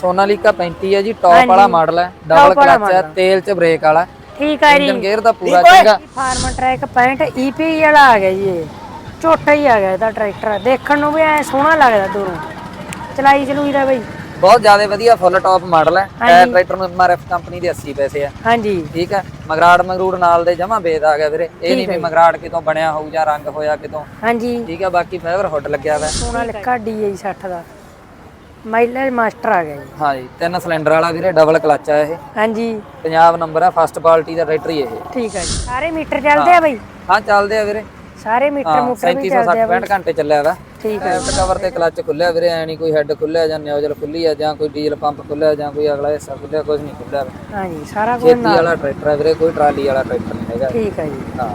ਸੋਨਾਲੀਕਾ 35 ਹੈ ਜੀ ਟੌਪ। ਵਾਲਾ ਮਾਡਲ ਹੈ ਡਬਲ ਕਲਚ ਹੈ। ਤੇਲ ਚ ਬ੍ਰੇਕ ਵਾਲਾ ਠੀਕ ਹੈ ਜੀ। ਇੰਜਨ ਗੇਅਰ ਦਾ ਪੂਰਾ ਚੰਗਾ। ਫਾਰਮਰ ਟਰੈਕ 65 ਈਪੀ ਵਾਲਾ ਆ ਗਿਆ ਜੀ ਇਹ। ਝੋਟਾ ਹੀ ਆ ਗਿਆ ਇਹਦਾ ਟਰੈਕਟਰ ਦੇਖਣ ਨੂੰ ਵੀ ਐ ਸੋਹਣਾ ਲੱਗਦਾ ਦੂਰੋਂ। ਚਲਾਈ ਚਲੂਈ ਦਾ ਬਈ। ਬਹੁਤ ਜ਼ਿਆਦਾ ਵਧੀਆ ਫੁੱਲ ਟੌਪ ਮਾਡਲ ਹੈ। ਟਾਇਰ ਟਰੈਕਟਰ ਨੂੰ ਐਮਆਰਐਫ ਕੰਪਨੀ ਦੇ 80 ਪੈਸੇ ਆ। ਹਾਂਜੀ। ਠੀਕ ਹੈ। ਮਗਰਾੜ ਮਗਰੂੜ ਨਾਲ ਦੇ ਜਮਾ ਬੇਦ ਆ ਗਿਆ ਵੀਰੇ। ਇਹ ਨਹੀਂ ਵੀ ਮਗਰਾੜ ਕਿਤੋਂ ਬਣਿਆ ਹੋਊ ਜਾਂ ਰੰਗ ਹੋਇਆ ਕਿਤੋਂ। ਹਾਂਜੀ। ਠੀਕ ਹੈ ਬਾਕੀ ਫਾਈਬਰ ਹੁੱਡ ਲੱਗਿਆ ਹੋਇਆ। ਸੋਹਣਾ ਲਿਖਾ ਡੀਆਈ 60 ਦਾ। ਮਾਈਲੇਜ ਮਾਸਟਰ ਆ ਗਿਆ ਜੀ। ਹਾਂਜੀ ਤਿੰਨ ਸਿਲੰਡਰ ਵਾਲਾ ਵੀਰੇ ਡਬਲ ਕਲਚ ਆ ਇਹ। ਹਾਂਜੀ। ਪੰਜਾਬ ਨੰਬਰ ਹੈ ਫਸਟ ਕੁਆਲਿਟੀ ਦਾ ਟਰੈਕਟਰ ਹੀ ਇਹ। ਠੀਕ ਹੈ ਜੀ। ਸਾਰੇ ਮੀਟਰ ਚੱਲਦੇ ਆ ਬਈ? ਹਾਂ ਚੱਲਦੇ ਆ ਵੀਰੇ। ਸਾਰੇ ਮੀਟਰ ਮੂਟਰ ਵੀ 3760 ਚੱਲਦੇ ਆ ਬਈ। 65 ਘੰਟੇ ਚੱਲਿਆ ਵਾ। ਠੀਕ ਹੈ ਕਵਰ ਤੇ ਕਲਚ ਖੁੱਲਿਆ ਵੀਰੇ ਐ ਨਹੀਂ ਕੋਈ ਹੈਡ ਖੁੱਲਿਆ ਜਾਂ ਨਿਊਜ਼ਲ ਖੁੱਲੀ ਆ ਜਾਂ ਕੋਈ ਡੀਜ਼ਲ ਪੰਪ ਖੁੱਲਿਆ ਜਾਂ ਕੋਈ ਅਗਲਾ ਹਿੱਸਾ ਖੁੱਲਿਆ ਕੁਝ ਨਹੀਂ ਖੁੱਲਿਆ। ਹਾਂਜੀ ਸਾਰਾ ਕੁਝ ਖੇਤੀ ਵਾਲਾ ਟਰੈਕਟਰ ਹੈ ਵੀਰੇ ਕੋਈ ਟਰਾਲੀ ਵਾਲਾ ਟਰੈਕਟਰ ਨਹੀਂ ਹੈਗਾ। ਠੀਕ ਹੈ ਜੀ। ਹਾਂ।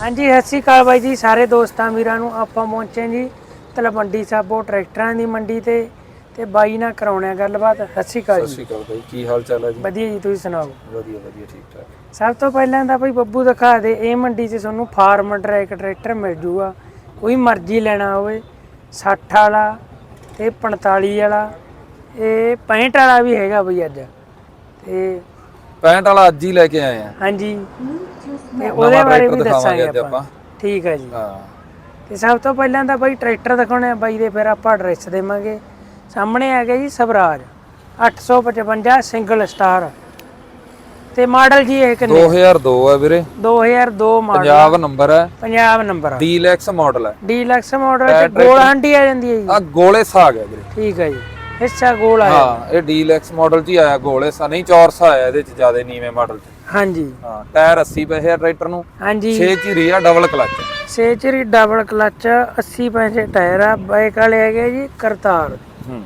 ਹਾਂਜੀ ਸਤਿ ਸ਼੍ਰੀ ਅਕਾਲ ਬਾਈ ਜੀ ਸਾਰੇ ਦੋਸਤਾਂ ਵੀਰਾਂ ਨੂੰ ਆਪਾਂ ਪਹੁੰਚੇ ਜੀ। ਤਲਵੰਡੀ ਸਾਬੋ ਟਰੈਕਟਰਾਂ ਦੀ ਮੰਡੀ ਤੇ ਤੇ ਬਾਈ ਨਾਲ ਕਰਾਉਣੇ ਆ ਗੱਲਬਾਤ। ਸਤਿ ਸ਼੍ਰੀ ਅਕਾਲ ਜੀ। ਸਤਿ ਸ਼੍ਰੀ ਅਕਾਲ ਬਾਈ ਕੀ ਹਾਲ ਚਾਲ ਹੈ ਜੀ? ਵਧੀਆ ਜੀ ਤੁਸੀਂ ਸੁਣਾਓ? ਵਧੀਆ ਵਧੀਆ ਠੀਕ ਠਾਕ। ਸਭ ਤੋਂ ਪਹਿਲਾਂ ਤਾਂ ਬਈ ਬੱਬੂ ਦਿਖਾ ਦੇ ਇਹ ਮੰਡੀ 'ਚ ਤੁਹਾਨੂੰ ਫਾਰਮ ਟਰੈਕ ਟਰੈਕਟਰ ਮਿਲ ਜੂਗਾ। ਕੋਈ ਮਰਜ਼ੀ ਲੈਣਾ ਹੋਵੇ 60 ਵਾਲਾ ਤੇ 45 ਵਾਲਾ ਇਹ 65 ਵਾਲਾ ਵੀ ਹੈਗਾ ਬਈ ਅੱਜ। ਤੇ 65 ਵਾਲਾ ਅੱਜ ਹੀ ਲੈ ਕੇ ਆਏ ਆ। ਹਾਂਜੀ ਤੇ ਉਹਦੇ ਬਾਰੇ ਵੀ ਟਰੈਕਟਰ ਦੱਸਾਂਗੇ ਦਿਖਾਵਾਂਗੇ ਅੱਜ ਆਪਾਂ। ਆਪਾਂ। ਠੀਕ ਹੈ ਜੀ। ਹਾਂ। ਤੇ ਸਭ ਤੋਂ ਪਹਿਲਾਂ ਤਾਂ ਬਾਈ ਟਰੈਕਟਰ ਦਿਖਾਉਣੇ ਆ ਬਾਈ ਦੇ ਫਿਰ ਆਪਾਂ ਐਡਰੈਸ ਦੇਵਾਂਗੇ। ਸਾਹਮਣੇ ਆ ਗਿਆ ਜੀ ਸਵਰਾਜ 855 ਸਿੰਗਲ ਸਟਾਰ ਤੇ ਮਾਡਲ ਜੀ ਇਹ ਕਿੰਨੇ? 2002 ਹੈ ਵੀਰੇ। 2002 ਮਾਡਲ ਪੰਜਾਬ ਨੰਬਰ ਹੈ ਪੰਜਾਬ ਨੰਬਰ ਡੀਲੈਕਸ ਮਾਡਲ ਹੈ ਡੀਲਕਸ ਮਾਡਲ ਚ ਗੋਲ ਹਾਂਡੀ ਆ ਜਾਂਦੀ ਹੈ ਜੀ। ਆ ਗੋਲੇ ਸਾ ਗਿਆ ਵੀਰੇ। ਠੀਕ ਹੈ ਜੀ। ਹਿੱਸਾ ਗੋਲ ਆਇਆ ਹਾਂ ਇਹ ਡੀਲੈਕਸ ਮਾਡਲ ਹੀ ਆਇਆ ਗੋਲੇ ਸਾ ਨਹੀਂ ਚੌਰਸਾ ਆਇਆ ਇਹਦੇ 'ਚ ਜ਼ਿਆਦਾ ਨੀਵੇਂ ਮਾਡਲ 'ਚ। ਹਾਂਜੀ। ਹਾਂ ਟਾਇਰ 80 ਪੈਸੇ ਆ ਟਰੈਕਟਰ ਨੂੰ। ਹਾਂਜੀ। 6 ਚੀਰੀ ਆ ਡਬਲ ਕਲਚ ਸੇਚਰੀ ਡਬਲ ਕਲਚ 80 ਪੈਸੇ ਟਾਇਰ ਆ। ਬਾਈਕ ਵਾਲੇ ਹੈਗੇ ਜੀ ਕਰਤਾਰ। ਹੂੰ।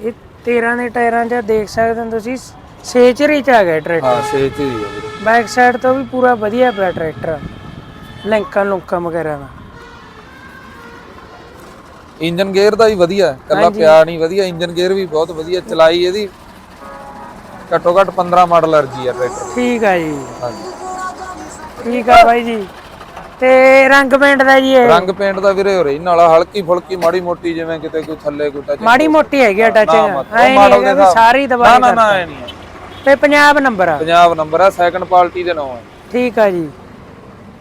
ਇਹ 13 ਦੇ ਟਾਇਰਾਂ 'ਚ ਦੇਖ ਸਕਦੇ ਹੋ ਤੁਸੀਂ ਸੇਚਰੀ ਚ ਆ ਗਿਆ ਟਰੈਕਟਰ। ਹਾਂ 6 ਚੀਰੀ ਆ ਵੀਰੇ। ਬੈਕ ਸਾਈਡ ਤੋਂ ਵੀ ਪੂਰਾ ਵਧੀਆ ਪਿਆ ਟਰੈਕਟਰ। ਲਿੰਕਾਂ ਲੁੰਕਾਂ ਵਗੈਰਾ ਦਾ। ਇੰਜਨ ਗੇਅਰ ਦਾ ਵੀ ਵਧੀਆ ਹੈ ਕੱਲਾ ਪਿਆ ਨਹੀਂ ਵਧੀਆ ਇੰਜਨ ਗੇਅਰ ਵੀ ਬਹੁਤ ਵਧੀਆ ਚਲਾਈ ਇਹਦੀ ਘੱਟੋ ਘੱਟ 15 ਮਾਡਲ ਅਰਜੀ ਆ ਟਰੈਕਟਰ ਠੀਕ ਆ ਜੀ। ਹਾਂਜੀ। ਠੀਕ ਆ ਬਾਈ ਜੀ। ਤੇ ਰੰਗ ਪੇਂਟ ਦਾ ਜੀ ਇਹ? ਰੰਗ ਪੇਂਟ ਦਾ ਵੀਰੇ ਹੋ ਰਹੀ ਨਾਲਾ ਹਲਕੀ ਫੁਲਕੀ ਮਾੜੀ ਮੋਟੀ ਜਿਵੇਂ ਕਿਤੇ ਕੋਈ ਥੱਲੇ ਕੋਈ ਟੱਚ ਮਾੜੀ ਮੋਟੀ ਹੈਗੀ ਆ ਟੱਚਿੰਗ ਮਤ- ਉਹ ਐ ਦੇ ਹਿਸਾਬ- ਸਾਰੀ ਨਾ ਦਵਾਈ ਨਾ ਨਾ ਐ ਨਹੀਂ ਹੈ। ਤੇ ਪੰਜਾਬ ਨੰਬਰ ਆ? ਪੰਜਾਬ ਨੰਬਰ ਆ ਸੈਕੰਡ ਪਾਰਟੀ ਦੇ ਨਾਮ ਹੈ ਠੀਕ ਆ ਜੀ।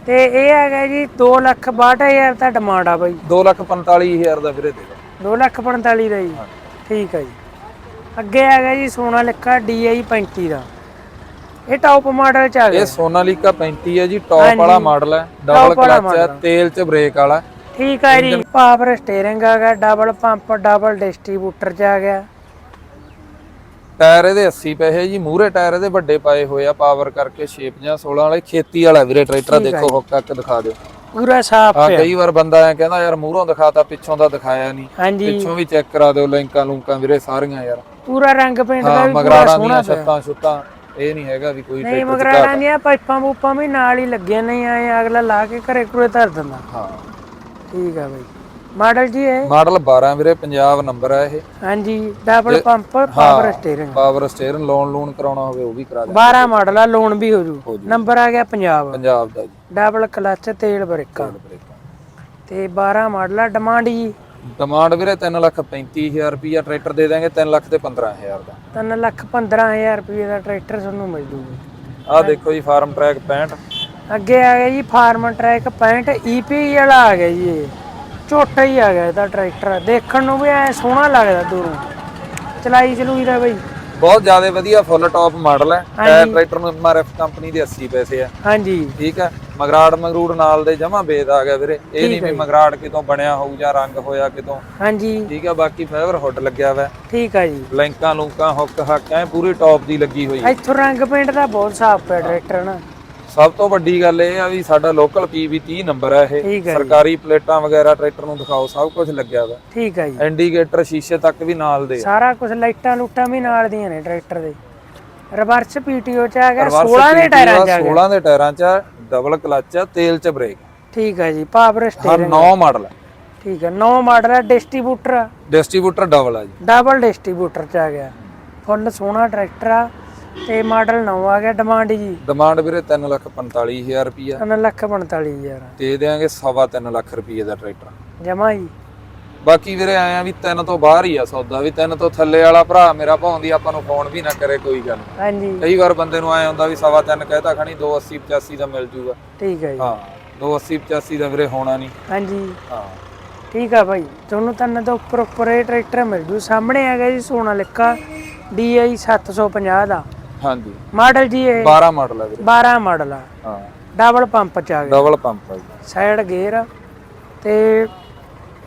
ਤੇ ਇਹ ਹੈਗਾ ਜੀ 2 ਲੱਖ 62000 ਦਾ ਡਿਮਾਂਡ ਆ ਬਾਈ। 245000 ਦਾ ਵੀਰੇ ਦੇ 2 ਲੱਖ 45 ਦਾ ਜੀ। ਠੀਕ ਆ ਜੀ। ਅੱਗੇ ਹੈਗਾ ਜੀ ਸੋਨਾ ਲਿਖਾ DI 35 ਦਾ। ਇਹ ਟੌਪ ਮਾਡਲ ਚ ਆ ਇਹ ਗਿਆ ਸੋਨਾਲੀਕਾ 35 ਹੈ ਜੀ ਟੌਪ ਵਾਲਾ ਮਾਡਲ ਹੈ। ਡਬਲ ਕਲਚ ਹੈ ਤੇਲ ਚ ਬ੍ਰੇਕ ਵਾਲਾ। ਠੀਕ ਆ ਜੀ ਪਾਵਰ ਸਟੀਅਰਿੰਗ ਆ ਗਿਆ ਡਬਲ ਪੰਪ ਡਬਲ ਡਿਸਟ੍ਰੀਬਿਊਟਰ ਚ ਆ ਗਿਆ। ਟਾਇਰ ਇਹਦੇ 80 ਪੈਸੇ ਜੀ ਮੂਹਰੇ ਟਾਇਰ ਇਹਦੇ ਵੱਡੇ ਪਾਏ ਹੋਏ ਆ ਪਾਵਰ ਕਰਕੇ 6 50 16 ਵਾਲੇ ਖੇਤੀ ਵਾਲਾ ਵੀਰੇ ਟਰੈਕਟਰ ਦੇਖੋ ਹੁੱਕ ਤੱਕ ਦਿਖਾ ਦਿਓ। ਪੂਰਾ ਸਾਫ਼ ਆ ਪਿਆ। ਕਈ ਵਾਰ ਬੰਦਾ ਐ ਕਹਿੰਦਾ ਯਾਰ ਮੂਹਰੋਂ ਦਿਖਾਤਾ ਪਿੱਛੋਂ ਦਾ ਦਿਖਾਇਆ ਨਹੀਂ ਹਾਂਜੀ। ਪਿੱਛੋਂ ਵੀ ਚੈੱਕ ਕਰਾ ਦਿਓ ਲਿੰਕਾਂ ਲੁੰਕਾਂ ਵੀਰੇ ਸਾਰੀਆਂ ਯਾਰ। ਪੂਰਾ ਰੰਗ ਪੇਂਟ ਦਾ ਹਾਂ ਵੀ ਪੂਰਾ ਮਗਰਾੜਾਂ ਸੋਹਣਾ ਦੀਆਂ ਪਿਆ। ਛੱਤਾਂ ਛੁੱਤਾਂ ਇਹ ਨਹੀਂ ਹੈਗਾ ਵੀ ਕੋਈ ਨਹੀਂ ਟਰੈਕਟਰ ਚ ਮਗਰਾੜਾਂ ਦੀਆਂ ਪਾਈਪਾਂ ਪੂਪਾਂ ਵੀ ਨਾਲ ਹੀ ਲੱਗੀਆਂ ਨਹੀਂ ਆਏ ਅਗਲਾ ਲਾ ਕੇ ਘਰੇ ਘਰੇ ਧਰ ਦਿੰਦਾ। ਹਾਂ। ਠੀਕ ਆ ਬਾਈ। ਮਾਡਲ ਜੀ ਇਹ? ਮਾਡਲ 12 ਵੀਰੇ ਪੰਜਾਬ ਨੰਬਰ ਹੈ ਇਹ। ਹਾਂਜੀ double pump power steering power steering loan ਲੂਨ ਕਰਾਉਣਾ ਹੋਵੇ ਉਹ ਵੀ ਕਰਾ ਦੇ 12 ਮਾਡਲ ਆ ਲੋਨ ਵੀ ਹੋ ਜੂ। ਨੰਬਰ ਆ ਗਿਆ ਪੰਜਾਬ ਪੰਜਾਬ ਦਾ ਜੀ। ਡਬਲ ਕਲਚ ਤੇਲ ਬ੍ਰੇਕਾਂ। ਤੇ 12 ਮਾਡਲ ਆ ਡਿਮਾਂਡ ਜੀ? ਡਿਮਾਂਡ ਵੀਰੇ 335000 ਰੁਪਿਆ ਟਰੈਕਟਰ ਦੇ ਦਾਂਗੇ 3 ਲੱਖ ਤੇ 15000 ਦਾ। 3 ਲੱਖ 15000 ਰੁਪਏ ਦਾ ਟਰੈਕਟਰ ਤੁਹਾਨੂੰ ਮਿਲ ਜੂਗਾ। ਆਹ ਦੇਖੋ ਜੀ ਫਾਰਮ ਟਰੈਕ 65 ਅੱਗੇ ਆ ਗਿਆ ਜੀ ਫਾਰਮ ਟਰੈਕ 65 ਈਪੀ ਵਾਲਾ ਆ ਗਿਆ ਜੀ ਝੋਟਾ ਹੀ ਆ ਗਿਆ ਇਹਦਾ ਟਰੈਕਟਰ। ਦੇਖਣ ਨੂੰ ਵੀ ਐ ਸੋਹਣਾ ਲੱਗਦਾ ਦੂਰੋਂ। ਚਲਾਈ ਚਲੂਈ ਦਾ ਬਈ। ਬਹੁਤ ਜ਼ਿਆਦਾ ਵਧੀਆ ਫੁੱਲ ਟਾਪ ਮਾਡਲ ਹੈ। ਟਰੈਕਟਰ ਨੂੰ ਐਮਆਰਐਫ ਕੰਪਨੀ ਦੇ 80 ਪੈਸੇ ਆ। ਹਾਂਜੀ। ਠੀਕ ਹੈ। ਮਗਰਾੜ ਮਗਰੂੜ ਨਾਲ ਦੇ ਜਮਾ ਬੇਦ ਆ ਗਿਆ ਵੀਰੇ। ਇਹ ਨਹੀਂ ਵੀ ਮਗਰਾੜ ਕਿਤੋਂ ਬਣਿਆ ਹੋਊ ਜਾਂ ਰੰਗ ਹੋਇਆ ਕਿਤੋਂ। ਹਾਂਜੀ। ਠੀਕ ਹੈ ਬਾਕੀ ਫਾਈਬਰ ਹੁੱਡ ਲੱਗਿਆ ਹੋਇਆ ਠੀਕ ਆ ਜੀ। ਲਿੰਕਾਂ ਲੂੰਕਾਂ ਹੁੱਕ ਹੱਕ ਐ ਪੂਰੀ ਟਾਪ ਦੀ ਲੱਗੀ ਹੋਈ ਹੈ। ਇੱਥੋਂ ਰੰਗ ਪੇਂਟ ਦਾ ਬਹੁਤ ਸਾਫ਼ ਪਿਆ ਟਰੈਕਟਰ ਨਾ। ਸਭ ਤੋਂ ਵੱਡੀ ਗੱਲ ਇਹ ਆ ਵੀ ਸਾਡਾ ਲੋਕਲ ਪੀਵੀ 30 ਨੰਬਰ ਹੈ ਇਹ। ਹੈ ਸਰਕਾਰੀ ਪਲੇਟਾਂ ਵਗੈਰਾ ਟਰੈਕਟਰ ਨੂੰ ਦਿਖਾਓ ਸਭ ਕੁਝ ਲੱਗਿਆ ਹੋਇਆ ਠੀਕ ਆ ਜੀ। ਇੰਡੀਕੇਟਰ ਸ਼ੀਸ਼ੇ ਤੱਕ ਵੀ ਨਾਲ ਦੇ ਆ। ਸਾਰਾ ਕੁਝ ਲਾਈਟਾਂ ਲੂਟਾਂ ਵੀ ਨਾਲ ਦੀਆਂ ਨੇ ਟਰੈਕਟਰ ਦੇ। ਰਿਵਰਸ ਪੀਟੀਓ ਚ ਆ ਗਿਆ Reverse 16 ਦੇ ਟਾਇਰਾਂ ਆ, ਚ ਆ ਗਿਆ। 16 ਦੇ ਟਾਇਰਾਂ 'ਚ ਡਬਲ ਕਲਚ ਆ ਤੇਲ 'ਚ ਬ੍ਰੇਕ ਠੀਕ ਆ ਜੀ ਪਾਵਰ ਸਟੀਅਰਿੰਗ 9 ਮਾਡਲ ਹੈ ਠੀਕ ਆ 9 ਮਾਡਲ ਹੈ ਡਿਸਟ੍ਰੀਬਿਊਟਰ ਡਿਸਟ੍ਰੀਬਿਊਟਰ ਡਬਲ ਆ ਜੀ। ਡਬਲ ਡਿਸਟ੍ਰੀਬਿਊਟਰ ਚ ਆ ਗਿਆ। ਫੁੱਲ ਸੋਹਣਾ ਟਰੈਕਟਰ ਆ ਤੇ ਮਾਡਲ 9 ਆ ਗਿਆ ਡਿਮਾਂਡ ਜੀ। ਡਿਮਾਂਡ ਵੀਰੇ 345000 ਰੁਪਿਆ 3 ਲੱਖ 45000 ਦੇ ਦੇਾਂਗੇ ਸਵਾ ਤਿੰਨ ਲੱਖ ਰੁਪਏ ਦਾ ਟਰੈਕਟਰ ਜਮਾ ਜੀ। ਬਾਕੀ ਵੀਰੇ ਆਏ ਆ ਵੀ ਤਿੰਨ ਤੋਂ ਬਾਹਰ ਹੀ ਆ ਸੌਦਾ ਵੀ ਤਿੰਨ ਤੋਂ ਥੱਲੇ ਵਾਲਾ ਭਰਾ ਮੇਰਾ ਭਾਉਂਦੀ ਆਪਾਂ ਨੂੰ ਫੋਨ ਵੀ ਨਾ ਕਰੇ ਕੋਈ ਗੱਲ। ਹਾਂਜੀ। ਕਈ ਵਾਰ ਬੰਦੇ ਨੂੰ ਆਏ ਹੁੰਦਾ ਵੀ ਸਵਾ ਤਿੰਨ ਕਹਿਤਾ ਖਣੀ 280 85 ਦਾ ਮਿਲ ਜੂਗਾ। ਠੀਕ ਹੈ ਜੀ। ਹਾਂ 280 85 ਦਾ ਵੀਰੇ ਹੋਣਾ ਨਹੀਂ। ਹਾਂਜੀ। ਹਾਂ। ਠੀਕ ਆ ਭਾਈ ਤੁਹਾਨੂੰ ਤਿੰਨ ਤੋਂ ਉੱਪਰ ਉੱਪਰ ਇਹ ਟਰੈਕਟਰ ਮਿਲ ਜੂ। ਸਾਹਮਣੇ ਹੈਗਾ ਜੀ ਸੋਨਾ ਲਿਖਾ DI 750 ਦਾ। ਹਾਂਜੀ। ਮਾਡਲ ਜੀ ਇਹ। 12 ਮਾਡਲ ਹੈ ਵੀਰੇ। 12 ਮਾਡਲ ਆ। ਹਾਂ। ਡਬਲ ਪੰਪ ਚ ਆ ਗਿਆ। ਡਬਲ ਪੰਪ ਹੈ ਜੀ। ਸਾਈਡ ਗੇਅਰ ਤੇ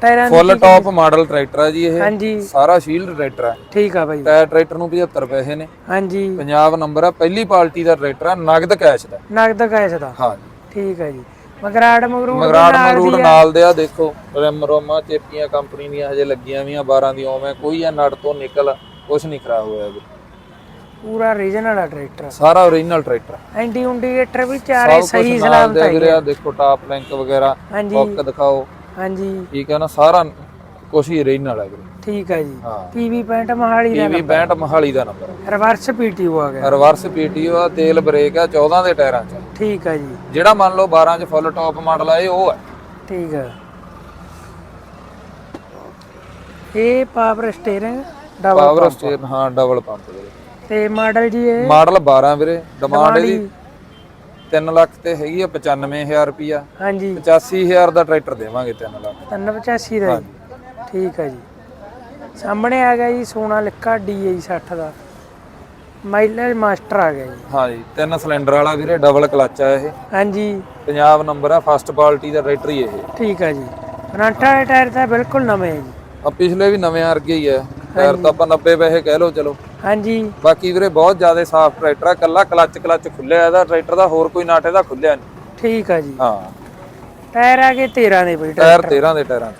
ਟਾਇਰਾਂ ਦੀ ਫੁੱਲ ਟਾਪ ਮਾਡਲ ਟਰੈਕਟਰ ਹੈ ਜੀ ਇਹ। ਹਾਂਜੀ। ਸਾਰਾ ਸ਼ੀਲਡ ਟਰੈਕਟਰ ਹੈ ਠੀਕ ਆ ਭਾਈ ਟਾਇਰ ਟਰੈਕਟਰ ਨੂੰ 75 ਪੈਸੇ ਨੇ। ਹਾਂਜੀ। ਪੰਜਾਬ ਨੰਬਰ ਆ ਪਹਿਲੀ ਪਾਰਟੀ ਦਾ ਟਰੈਕਟਰ ਆ ਨਗਦ ਕੈਸ਼ ਦਾ। ਨਗਦ ਕੈਸ ਦਾ। ਹਾਂ ਜੀ ਠੀਕ ਹੈ ਜੀ। ਮਗਰਾੜ ਮਗਰੂੜ ਮਗਰਾੜ ਮਗਰੂੜ ਨਾਲ ਦੇ ਆ ਦੇਖੋ ਰਿਮ ਰੋਮਾ ਚੇਪੀਆਂ ਕੰਪਨੀ ਦੀਆਂ ਹਜੇ ਲੱਗੀਆਂ ਵੀਆਂ 12 ਦੀ ਓਵੇਂ ਕੋਈ ਆ ਨਟ ਤੋਂ ਨਿਕਲ ਕੁਛ ਨਹੀਂ ਖਰਾਬ ਹੋਇਆ ਵੀਰੇ ਪੂਰਾ ਰੀਜਨਲ ਆ ਟਰੈਕਟਰ ਸਾਰਾ ਓਰੀਜਨਲ ਟਰੈਕਟਰ ਐਂਟੀ ਇੰਡੀਕੇਟਰ ਵੀ ਚਾਰੇ ਸਹੀ ਸਲਾਮਤ ਹੈ ਵੀਰੇ ਆ ਦੇਖੋ ਟਾਪ ਲਿੰਕ ਵਗੈਰਾ ਹਾਂਜੀ। ਹੁੱਕ ਦਿਖਾਓ। ਹਾਂਜੀ। ਠੀਕ ਹੈ ਨਾ ਸਾਰਾ ਕੁਛ ਹੀ ਓਰੀਜਨਲ ਹੈ ਵੀਰੇ। ਠੀਕ ਹੈ ਜੀ। ਹਾਂ। ਪੀਵੀ ਪੈਂਟ ਮਹਾਲੀ ਦਾ ਪੀਵੀ 62 ਮਹਾਲੀ ਦਾ ਨੰਬਰ ਰਿਵਰਸ ਪੀਟੀਓ ਆ ਗਿਆ। ਰਿਵਰਸ ਪੀਟੀਓ ਆ ਤੇਲ ਬ੍ਰੇਕ ਆ 14 ਦੇ ਟਾਇਰਾਂ 'ਚ। ਠੀਕ ਹੈ ਜੀ। ਜਿਹੜਾ ਮੰਨ ਲਓ 12 'ਚ ਫੁੱਲ ਟਾਪ ਮਾਡਲ ਆ ਇਹ ਉਹ ਹੈ। ਠੀਕ ਹੈ। ਇਹ power steering double power steer ਹਾਂ ਡਬਲ ਪੰਪ ਵੀਰੇ। ਤੇ ਮਾਡਲ ਜੀ ਇਹ? ਮਾਡਲ 12 ਵੀਰੇ ਡਿਮਾਂਡ ਇਹਦੀ 3 ਲੱਖ ਤੇ ਹੈਗੀ ਆ 95000 ਰੁਪਿਆ ਹਾਂਜੀ। 85000 ਦਾ ਟਰੈਕਟਰ ਦੇਵਾਂਗੇ 3 ਲੱਖ। 385 ਦਾ ਜੀ। ਠੀਕ ਹੈ ਜੀ। ਸਾਹਮਣੇ ਆ ਗਿਆ ਜੀ ਸੋਨਾ ਲਿਖਾ DI 60 ਦਾ। ਮਾਈਲੇਜ ਮਾਸਟਰ ਆ ਗਿਆ ਜੀ। ਹਾਂ ਜੀ ਤਿੰਨ ਸਿਲੰਡਰ ਵਾਲਾ ਵੀਰੇ ਡਬਲ ਕਲਚ ਆ ਇਹ। ਹਾਂਜੀ। ਪੰਜਾਬ ਨੰਬਰ ਆ ਫਸਟ ਕੁਆਲਿਟੀ ਦਾ ਟਰੈਕਟਰ ਹੀ ਇਹ। ਠੀਕ ਹੈ ਜੀ। ਫਰੰਟ ਟਾਇਰ ਤਾਂ ਬਿਲਕੁਲ ਨਵੇਂ ਹੈ ਜੀ। ਆ ਪਿਛਲੇ ਵੀ ਨਵੇਂ ਵਰਗੇ ਹੀ ਆ। ਟਾਇਰ ਤਾਂ ਆਪਾਂ 90 ਪੈਸੇ ਕਹਿ ਲਓ ਚਲੋ। ਹਾਂਜੀ। ਬਾਕੀ ਵੀਰੇ ਬਹੁਤ ਜ਼ਿਆਦਾ ਸਾਫ਼ ਟਰੈਕਟਰ ਆ ਕੱਲਾ ਕਲਚ ਕਲਚ ਖੁੱਲਿਆ ਇਹਦਾ ਟਰੈਕਟਰ ਦਾ ਹੋਰ ਕੋਈ ਨਾਟ ਇਹਦਾ ਖੁੱਲਿਆ ਨਹੀਂ। ਠੀਕ ਹੈ ਜੀ। ਹਾਂ। ਟਾਇਰ ਆ ਗਏ 13 ਦੇ ਬਈ ਟਾਇਰ 13 ਦੇ ਟਾਇਰਾਂ।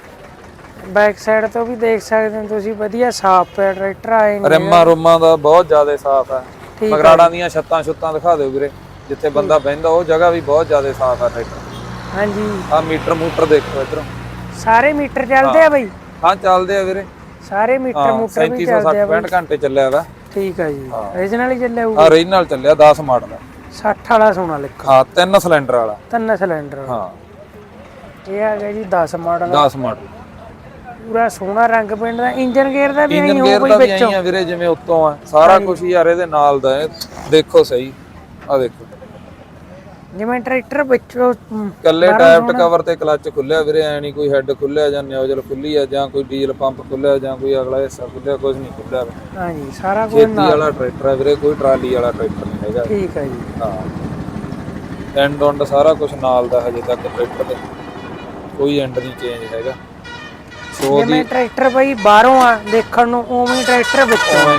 ਬੈਕ ਸਾਈਡ ਤੋਂ ਵੀ ਦੇਖ ਸਕਦੇ ਹੋ ਤੁਸੀਂ ਵਧੀਆ ਸਾਫ਼ ਪਿਆ ਟਰੈਕਟਰ ਆਏ ਨੇ। ਰਿੰਮਾਂ ਰੁਮਾਂ ਦਾ ਬਹੁਤ ਜ਼ਿਆਦਾ ਸਾਫ਼ ਆ। ਠੀਕ ਮਗਰਾੜਾਂ ਦੀਆਂ ਛੱਤਾਂ ਛੁੱਤਾਂ ਦਿਖਾ ਦਿਓ ਵੀਰੇ ਜਿੱਥੇ ਬੰਦਾ ਬਹਿੰਦਾ ਉਹ ਜਗ੍ਹਾ ਵੀ ਬਹੁਤ ਜ਼ਿਆਦਾ ਸਾਫ਼ ਆ ਟਰੈਕਟਰ। ਹਾਂਜੀ। ਆ ਮੀਟਰ ਮੂਟਰ ਦੇਖੋ ਇਧਰੋਂ। ਸਾਰੇ ਮੀਟਰ ਚੱਲਦੇ ਆ ਬਈ? ਹਾਂ ਚੱਲਦੇ ਆ ਵੀਰੇ। ਸਾਰੇ ਮੀਟਰ ਹਾਂ ਮੂਟਰ ਵੀ 3760 ਚੱਲਦੇ ਆ ਬਈ। 65 ਘੰਟੇ ਚੱਲਿਆ ਵਾ ਠੀਕ ਹੈ ਜੀ। ਰੀਜਨਲ ਹੀ ਚੱਲਿਆ ਹੋਊ ਆ ਰੀਜਨਲ ਚੱਲਿਆ 10 ਮਾਡਲ। 60 ਵਾਲਾ ਸੋਨਾ ਲਿਖਾ। ਹਾਂ ਤਿੰਨ ਸਿਲੰਡਰ ਵਾਲਾ। ਤਿੰਨ ਸਿਲੰਡਰ ਹਾਂ। ਇਹ ਆ ਗਿਆ ਜੀ 10 ਮਾਡਲ। 10 ਮਾਡਲ। ਪੂਰਾ ਸੋਹਣਾ ਰੰਗ ਪਿੰਡ ਦਾ। ਇੰਜਨ ਗੇਅਰ ਦਾ ਵੀ ਆਈ ਇੰਜਨ ਹੋ ਗੇਅਰ ਕੋਈ ਦਾ ਵੀ ਵਿੱਚੋਂ। ਆਈਆਂ ਵੀਰੇ ਜਿਵੇਂ ਉੱਤੋਂ ਆ। ਸਾਰਾ ਕੁਝ ਯਾਰ ਇਹਦੇ ਨਾਲ ਦਾ ਹੈ। ਦੇਖੋ ਸਹੀ। ਆ ਦੇਖੋ। ਜਿਵੇਂ ਟਰੈਕਟਰ ਵਿੱਚੋਂ ਕੱਲੇ ਟਾਇਰ ਕਵਰ ਤੇ ਕਲੱਚ ਖੁੱਲਿਆ ਵੀਰੇ ਐ ਨਹੀਂ ਕੋਈ ਹੈੱਡ ਖੁੱਲਿਆ ਜਾਂ ਨਿਊਜ਼ਲ ਖੁੱਲੀ ਆ ਜਾਂ ਕੋਈ ਡੀਜ਼ਲ ਪੰਪ ਖੁੱਲਿਆ ਜਾਂ ਕੋਈ ਅਗਲਾ ਹਿੱਸਾ ਖੁੱਲਿਆ ਕੁਝ ਨਹੀਂ ਖੁੱਲਿਆ ਹਾਂਜੀ ਸਾਰਾ ਕੁਝ ਖੇਤੀ ਵਾਲਾ ਟਰੈਕਟਰ ਵੀਰੇ ਕੋਈ ਟਰਾਲੀ ਵਾਲਾ ਟਰੈਕਟਰ ਨਹੀਂ ਹੈਗਾ। ਠੀਕ ਹੈ ਜੀ। ਹਾਂ। ਐਂਡ ਔਂਡ ਸਾਰਾ ਕੁਝ ਨਾਲ ਦਾ ਹਜੇ ਤੱਕ ਟਰੈਕਟਰ ਦੇ ਕੋਈ ਐਂਡ ਨਹੀਂ ਚੇਂਜ ਹੈਗਾ। ਸੋ ਜਿਵੇਂ ਟਰੈਕਟਰ ਬਈ ਬਾਹਰੋਂ ਆ ਦੇਖਣ ਨੂੰ ਉਵੇਂ ਹੀ ਟਰੈਕਟਰ ਵਿੱਚੋਂ। ਉਵੇਂ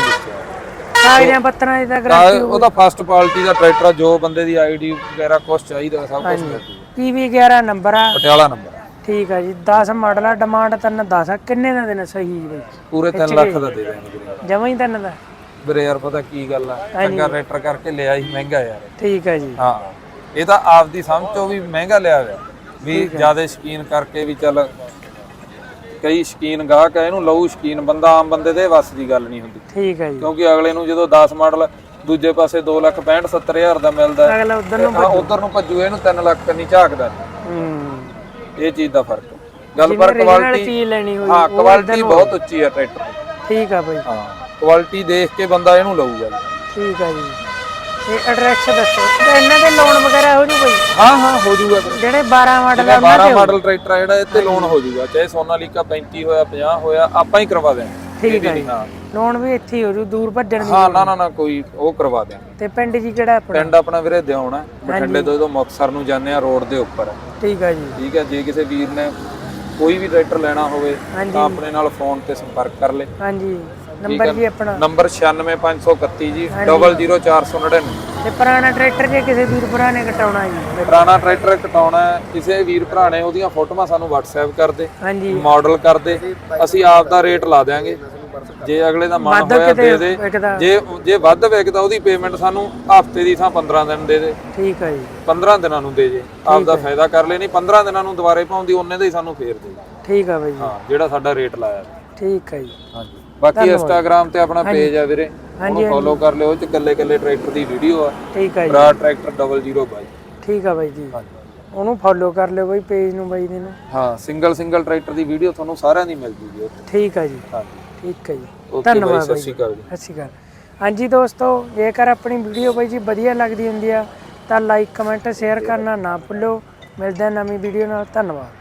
ਕਾਗਜ਼ਾਂ ਪੱਤਰਾਂ ਦੀ ਤਾਂ ਤਾਂ ਗਰੰਟੀ ਉਹਦਾ ਫਸਟ ਕੁਆਲਿਟੀ ਦਾ ਟਰੈਕਟਰ ਆ, ਜੋ ਬੰਦੇ ਦੀ ਆਈਡੀ ਵਗੈਰਾ ਕੁਝ ਚਾਹੀਦਾ ਸਭ ਕੁਝ ਮਿਲ ਜੂਗਾ ਪੀਵੀ 11 ਨੰਬਰ ਆ। ਪਟਿਆਲਾ ਨੰਬਰ ਠੀਕ ਹੈ ਜੀ 10 ਮਾਡਲ ਆ ਡਿਮਾਂਡ ਤਿੰਨ 10 ਆ ਕਿੰਨੇ ਦਾ ਦੇਣਾ ਸਹੀ ਜੀ ਬਈ? ਪੂਰੇ 3 ਲੱਖ ਦਾ ਦੇ ਦੇਣਗੇ ਵੀਰੇ। ਜਮਾਂ ਹੀ ਤਿੰਨ ਦਾ। ਵੀਰੇ ਯਾਰ ਪਤਾ ਕੀ ਗੱਲ ਆ ਚੰਗਾ ਟਰੈਕਟਰ ਕਰਕੇ ਲਿਆ ਹੀ ਮਹਿੰਗਾ ਯਾਰ। ਠੀਕ ਹੈ ਜੀ। ਹਾਂ ਇਹ ਤਾਂ ਆਪਦੀ ਸਮਝ ਤੋਂ ਵੀ ਮਹਿੰਗਾ ਲਿਆ ਹੋਇਆ। ਵੀ ਜ਼ਿਆਦਾ ਸ਼ਕੀਨ ਕਰਕੇ ਵੀ ਚੱਲ ਕਈ ਸ਼ਕੀਨ ਗਾਹਕ ਆ ਇਹਨੂੰ ਲਊ ਸ਼ਕੀਨ ਬੰਦਾ ਆਮ ਬੰਦੇ ਦੇ ਵੱਸ ਦੀ ਗੱਲ ਨਹੀਂ ਹੁੰਦੀ। ਠੀਕ ਹੈ ਜੀ। ਕਿਉਂਕਿ ਅਗਲੇ ਨੂੰ ਜਦੋਂ 10 ਮਾਡਲ ਦੂਜੇ ਪਾਸੇ 2 ਲੱਖ 65 70 ਹਜ਼ਾਰ ਦਾ ਮਿਲਦਾ ਹੈ, ਅਗਲਾ ਉਧਰ ਨੂੰ ਹਾਂ ਉਧਰ ਨੂੰ ਭੱਜੂ ਇਹਨੂੰ 3 ਲੱਖ ਨਹੀਂ ਝਾਕਦਾ। ਹੂੰ। ਇਹ ਚੀਜ਼ ਦਾ ਫ਼ਰਕ ਹੈ। ਗੱਲ ਪਰ ਕੁਆਲਿਟੀ ਚੀਜ਼ ਲੈਣੀ ਹੋਈ ਹਾਂ ਕੁਆਲਿਟੀ ਬਹੁਤ ਉੱਚੀ ਹੈ ਟਰੈਕਟਰ ਠੀਕ ਆ ਬਈ। ਹਾਂ ਕੁਆਲਿਟੀ ਦੇਖ ਕੇ ਬੰਦਾ ਇਹਨੂੰ ਲਊਗਾ। ਠੀਕ ਆ ਜੀ। ਇਹ ਐਡਰੈਸ ਦੱਸੋ। ਤੇ ਇਹਨਾਂ ਦੇ ਲੋਨ ਵਗੈਰਾ ਹੋ ਜੂ? ਬਈ ਹਾਂ ਹਾਂ ਹੋ ਜਾਊਗਾ ਵੀਰੇ। ਜਿਹੜੇ 12 ਮਾਡਲ ਆ ਜਿਹੜਾ 12 ਮਾਡਲ ਟਰੈਕਟਰ ਆ ਜਿਹੜਾ ਇਹ ਤੇ ਲੋਨ ਹੋ ਜਾਊਗਾ ਚਾਹੇ ਸੋਨਾਲੀਕਾ 35 ਹੋਇਆ 50 ਹੋਇਆ ਆਪਾਂ ਹੀ ਕਰਵਾ ਦਿਆਂਗੇ। ਠੀਕ ਹੈ ਜੀ। ਹਾਂ। ਲੋਨ ਵੀ ਇੱਥੇ ਹੀ ਹੋ ਜੂ ਦੂਰ ਭੱਜਣ ਦੀ ਹਾਂ ਨਾ ਨਾ ਨਾ ਕੋਈ ਉਹ ਕਰਵਾ ਦਿਆਂਗੇ। ਤੇ ਪਿੰਡ ਜੀ ਕਿਹੜਾ ਆਪਣਾ? ਪਿੰਡ ਆਪਣਾ ਵੀਰੇ ਦਿਉਣਾ ਬਠਿੰਡੇ ਤੋਂ ਜਦੋਂ ਮੁਕਤਸਰ ਨੂੰ ਜਾਂਦੇ ਆ ਰੋਡ ਦੇ ਉੱਪਰ। ਠੀਕ ਆ ਜੀ। ਜੀ ਠੀਕ ਹੈ ਜੇ ਕਿਸੇ ਵੀਰ ਨੇ ਕੋਈ ਵੀ ਟਰੈਕਟਰ ਲੈਣਾ ਹੋਵੇ ਤਾਂ ਆਪਣੇ ਨਾਲ ਫੋਨ ਤੇ ਸੰਪਰਕ ਕਰ ਲੇ। ਹਾਂਜੀ। ਨੰਬਰ ਜੀ ਆਪਣਾ। ਨੰਬਰ 96531 ਜੀ 00499 ਤੇ ਪੁਰਾਣਾ ਟਰੈਕਟਰ ਜੇ ਕਿਸੇ ਵੀਰ ਭਰਾ ਨੇ ਕਟਾਉਣਾ ਜੀ? ਪੁਰਾਣਾ ਟਰੈਕਟਰ ਕਟਾਉਣਾ ਹੈ, ਕਿਸੇ ਵੀਰ ਭਰਾ ਨੇ ਉਹਦੀਆਂ ਫੋਟੋਆਂ ਸਾਨੂੰ WhatsApp ਕਰ ਦੇ ਮਾਡਲ ਕਰ ਦੇ ਅਸੀਂ ਆਪ ਦਾ ਰੇਟ ਲਾ ਦਿਆਂਗੇ। ਜੇ ਅਗਲੇ ਦਾ ਮਨ ਹੋਇਆ ਦੇ ਦੇ ਜੇ ਜੇ ਵੱਧ ਵਿਕਦਾ ਉਹਦੀ ਪੇਮੈਂਟ ਸਾਨੂੰ ਹਫ਼ਤੇ ਦੀ ਥਾਂ 15 ਦਿਨ ਦੇ ਦੇ। ਠੀਕ ਆ ਜੀ। 15 ਦਿਨਾਂ ਨੂੰ ਦੇ ਜੇ ਆਪ ਦਾ ਫਾਇਦਾ ਕਰ ਲੈ ਨਹੀਂ 15 ਦਿਨਾਂ ਨੂੰ ਦੁਬਾਰੇ ਪਾਉਂਦੀ ਉਹਨੇ ਦਾ ਹੀ ਸਾਨੂੰ ਫੇਰ ਦੇ। ਠੀਕ ਆ ਬਈ ਜੀ। ਹਾਂ ਜਿਹੜਾ ਸਾਡਾ ਰੇਟ ਲਾਇਆ। ਠੀਕ ਆ ਜੀ। ਹਾਂਜੀ। ਬਾਕੀ ਇੰਸਟਾਗ੍ਰam ਤੇ ਆਪਣਾ ਪੇਜ ਆ ਵੀਰੇ ਉਹਨੂੰ ਫੋਲੋ ਕਰ ਲਿਓ ਉਹ ਚ ਕੱਲੇ ਕੱਲੇ ਟਰੈਕਟਰ ਦੀ ਵੀਡੀਓ ਆ। ਠੀਕ ਆ ਜੀ। ਬਰਾ ਟਰੈਕਟਰ 002 ਠੀਕ ਆ ਬਾਈ ਜੀ। ਉਹਨੂੰ ਫੋਲੋ ਕਰ ਲਿਓ ਬਾਈ ਪੇਜ ਨੂੰ ਬਾਈ ਦੇ ਨੂੰ। ਹਾਂ ਸਿੰਗਲ ਸਿੰਗਲ ਟਰੈਕਟਰ ਦੀ ਵੀਡੀਓ ਤੁਹਾਨੂੰ ਸਾਰਿਆਂ ਦੀ ਮਿਲ ਜੂਗੀ ਉੱਥੇ। ਠੀਕ ਹੈ ਜੀ। ਹਾਂਜੀ। ਠੀਕ ਹੈ ਜੀ। ਬਾਈ ਧੰਨਵਾਦ ਸਤਿ ਬਾਈ ਸ਼੍ਰੀ ਅਕਾਲ ਸਤਿ ਸ਼੍ਰੀ ਅਕਾਲ। ਹਾਂਜੀ ਦੋਸਤੋ ਜੇਕਰ ਆਪਣੀ ਵੀਡੀਓ ਬਾਈ ਜੀ ਵਧੀਆ ਲੱਗਦੀ ਹੁੰਦੀ ਆ ਤਾਂ ਲਾਈਕ ਕਮੈਂਟ ਸ਼ੇਅਰ ਕਰਨਾ ਨਾ ਭੁੱਲੋ। ਮਿਲਦੇ ਹਾਂ ਨਵੀਂ ਵੀਡੀਓ ਨਾਲ। ਧੰਨਵਾਦ।